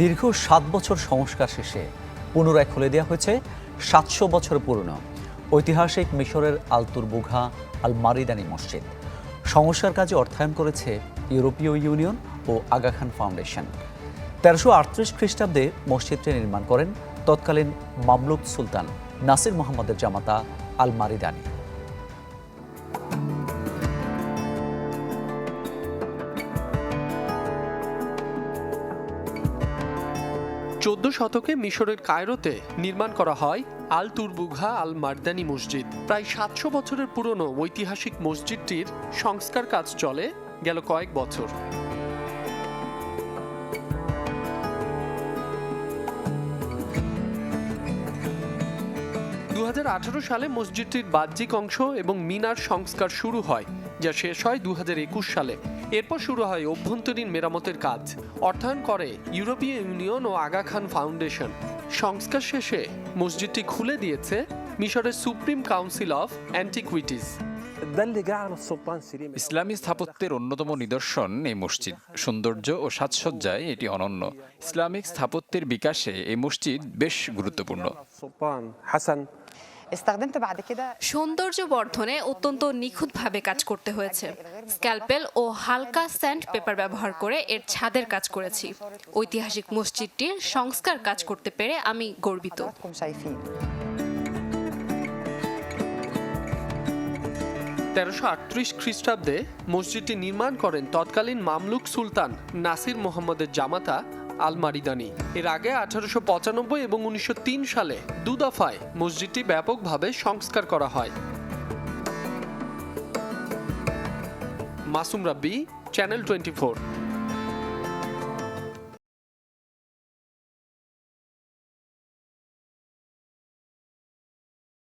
দীর্ঘ সাত বছর সংস্কার শেষে পুনরায় খুলে দেওয়া হয়েছে সাতশো বছর পুরনো ঐতিহাসিক মিশরের আলতুর বুঘা আল মারিদানি মসজিদ। সংস্কার কাজে অর্থায়ন করেছে ইউরোপীয় ইউনিয়ন ও আগা খান ফাউন্ডেশন। তেরোশো আটত্রিশ খ্রিস্টাব্দে মসজিদটি নির্মাণ করেন তৎকালীন মামলুক সুলতান নাসির মোহাম্মদের জামাতা আল মারিদানি চোদ্দ শতকে মিশরের কায়রোতে নির্মাণ করা হয় আল তুরবুঘা আল মার্দানি মসজিদ। প্রায় সাতশো বছরের পুরনো ঐতিহাসিক মসজিদটির সংস্কার কাজ চলে গেল কয়েক বছর। দু হাজার আঠারো সালে মসজিদটির বাহ্যিক অংশ এবং মিনার সংস্কার শুরু হয়। যা শেষ হয় দু একুশ সালে। এরপর শুরু হয় অভ্যন্তরীণ মেরামতের কাজ। অর্থায়ন করে ইউরোপীয় ইউনিয়ন ও আগা খান ফাউন্ডেশন। সংস্কার শেষে মসজিদটি খুলে দিয়েছে মিশরের সুপ্রিম কাউন্সিল অফ অ্যান্টিকুইটিস। ইসলামী স্থাপত্যের অন্যতম নিদর্শন এই মসজিদ। সৌন্দর্য ও সাজসজ্জায় এটি অনন্য। ইসলামিক স্থাপত্যের বিকাশে এই মসজিদ বেশ গুরুত্বপূর্ণ। استخدمت بعد كده সৌন্দর্য বর্ধনে অত্যন্ত নিখুঁতভাবে কাজ করতে হয়েছে স্ক্যালপেল ও হালকা স্যান্ড পেপার ব্যবহার করে এর ছাদের কাজ করেছি ঐতিহাসিক মসজিদটির সংস্কার কাজ করতে পেরে আমি গর্বিত حضراتكم شايفين তেরোশো আটত্রিশ খ্রিস্টাব্দে মসজিদটি নির্মাণ করেন তৎকালীন মামলুক সুলতান নাসির মোহাম্মদের জামাতা আল মারিদানি এর আগে আঠারোশো পঁচানব্বই এবং উনিশশো তিন সালে দুদফায় মসজিদটি ব্যাপকভাবে সংস্কার করা হয়। মাসুম রাব্বি চ্যানেল টোয়েন্টি